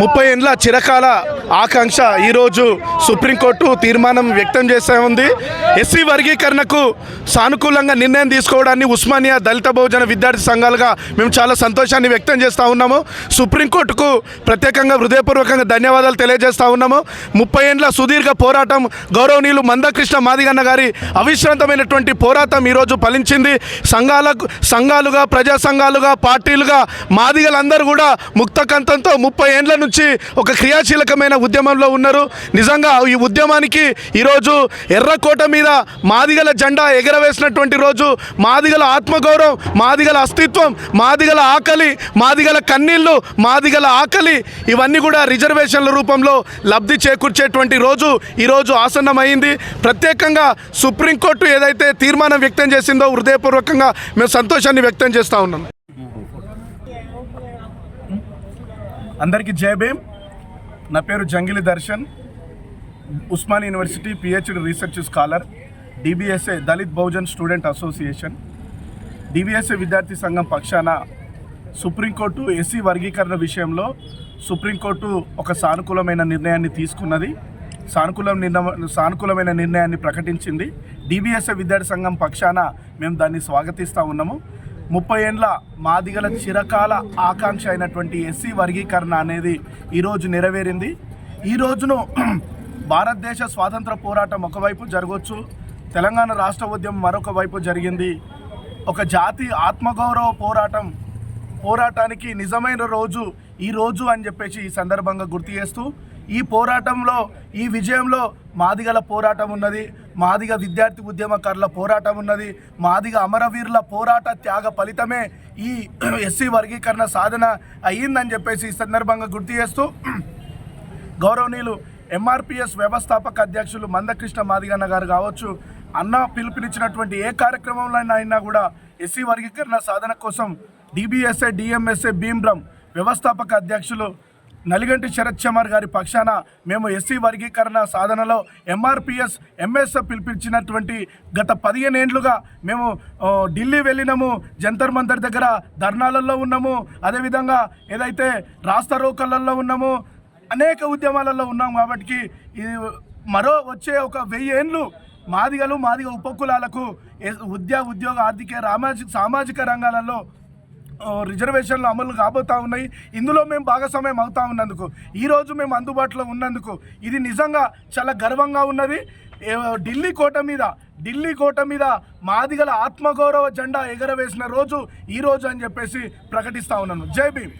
ముప్పై ఏండ్ల చిరకాల ఆకాంక్ష ఈరోజు సుప్రీంకోర్టు తీర్మానం వ్యక్తం చేస్తూ ఉంది. ఎస్సీ వర్గీకరణకు సానుకూలంగా నిర్ణయం తీసుకోవడాన్ని ఉస్మానియా దళిత బహుజన విద్యార్థి సంఘాలుగా మేము చాలా సంతోషాన్ని వ్యక్తం చేస్తూ ఉన్నాము. సుప్రీంకోర్టుకు ప్రత్యేకంగా హృదయపూర్వకంగా ధన్యవాదాలు తెలియజేస్తూ ఉన్నాము. ముప్పై ఏండ్ల సుదీర్ఘ పోరాటం గౌరవనీయులు మందకృష్ణ మాదిగన్న గారి అవిశ్రాంతమైనటువంటి పోరాటం ఈరోజు ఫలించింది. సంఘాలకు సంఘాలుగా ప్రజా సంఘాలుగా పార్టీలుగా మాదిగలందరూ కూడా ముక్త కంతంతో ముప్పై ఏండ్ల నుంచి ఒక క్రియాశీలకమైన ఉద్యమంలో ఉన్నారు. నిజంగా ఈ ఉద్యమానికి ఈరోజు ఎర్రకోట మీద మాదిగల జెండా ఎగరవేసినటువంటి రోజు మాదిగల ఆత్మగౌరవం మాదిగల అస్తిత్వం మాదిగల ఆకలి మాదిగల కన్నీళ్ళు మాదిగల ఆకలి ఇవన్నీ కూడా రిజర్వేషన్ల రూపంలో లబ్ధి చేకూర్చేటువంటి రోజు ఈరోజు ఆసన్నమైంది. ప్రత్యేకంగా సుప్రీంకోర్టు ఏదైతే తీర్మానం వ్యక్తం చేసిందో హృదయపూర్వకంగా మేము సంతోషాన్ని వ్యక్తం చేస్తూ ఉన్నాం. అందరికీ జయ భీమ్. నా పేరు Jangili Darshan. Osman university PhD research scholar DBSA Dalit Bahujan student association DBSA విద్యార్థి సంఘం పక్షాన సుప్రీంకోర్టు ఎస్సీ వర్గీకరణ విషయంలో సుప్రీంకోర్టు ఒక సానుకూలమైన నిర్ణయాన్ని తీసుకున్నది. సానుకూలం నిర్ణయం సానుకూలమైన నిర్ణయాన్ని ప్రకటించింది. డిబిఎస్ఏ విద్యార్థి సంఘం పక్షాన మేము దాన్ని స్వాగతిస్తూ ఉన్నాము. ముప్పై ఏండ్ల మాదిగల చిరకాల ఆకాంక్ష అయినటువంటి ఎస్సీ వర్గీకరణ అనేది ఈరోజు నెరవేరింది. ఈ రోజును భారతదేశ స్వాతంత్ర పోరాటం ఒకవైపు జరగవచ్చు తెలంగాణ రాష్ట్ర ఉద్యమం మరొక వైపు జరిగింది. ఒక జాతి ఆత్మగౌరవ పోరాటం పోరాటానికి నిజమైన రోజు ఈ రోజు అని చెప్పేసి ఈ సందర్భంగా గుర్తు చేస్తూ ఈ పోరాటంలో ఈ విజయంలో మాదిగల పోరాటం ఉన్నది. మాదిగ విద్యార్థి ఉద్యమకారుల పోరాటం ఉన్నది. మాదిగ అమరవీరుల పోరాట త్యాగ ఫలితమే ఈ ఎస్సీ వర్గీకరణ సాధన అయ్యిందని చెప్పేసి ఈ సందర్భంగా గుర్తు చేస్తూ గౌరవనీయులు ఎంఆర్పిఎస్ వ్యవస్థాపక అధ్యక్షులు మందకృష్ణ మాదిగన్న గారు కావచ్చు అన్న పిలుపునిచ్చినటువంటి ఏ కార్యక్రమంలో అయినా కూడా ఎస్సీ వర్గీకరణ సాధన కోసం డిబిఎస్ఏ డిఎంఎస్ఏ భీమ్రం వ్యవస్థాపక అధ్యక్షులు నలిగంటి శరత్ చమర్ గారి పక్షాన మేము ఎస్సీ వర్గీకరణ సాధనలో ఎంఆర్పిఎస్ ఎంఎస్ఎఫ్ పిలిపించినటువంటి గత పదిహేను ఏండ్లుగా మేము ఢిల్లీ వెళ్ళినాము జంతర్ మంతర్ దగ్గర ధర్నాలలో ఉన్నాము అదేవిధంగా ఏదైతే రాస్తా రోకళ్ళల్లో ఉన్నాము అనేక ఉద్యమాలలో ఉన్నాం కాబట్టి ఇది మరో వచ్చే ఒక వెయ్యి ఏండ్లు మాదిగలు మాదిగ ఉపకులాలకు ఏ- ఉద్యోగ ఆర్థిక సామాజిక సామాజిక రంగాలలో రిజర్వేషన్లు అమలు కాబోతా ఉన్నాయి. ఇందులో మేము భాగస్వామ్యం అవుతా ఉన్నందుకు ఈరోజు మేము అందుబాటులో ఉన్నందుకు ఇది నిజంగా చాలా గర్వంగా ఉన్నది. ఏ- ఢిల్లీ కోట మీద ఢిల్లీ కోట మీద మాదిగల ఆత్మగౌరవ జెండా ఎగరవేసిన రోజు ఈ రోజు అని చెప్పేసి ప్రకటిస్తా ఉన్నాను. జై భీమ్.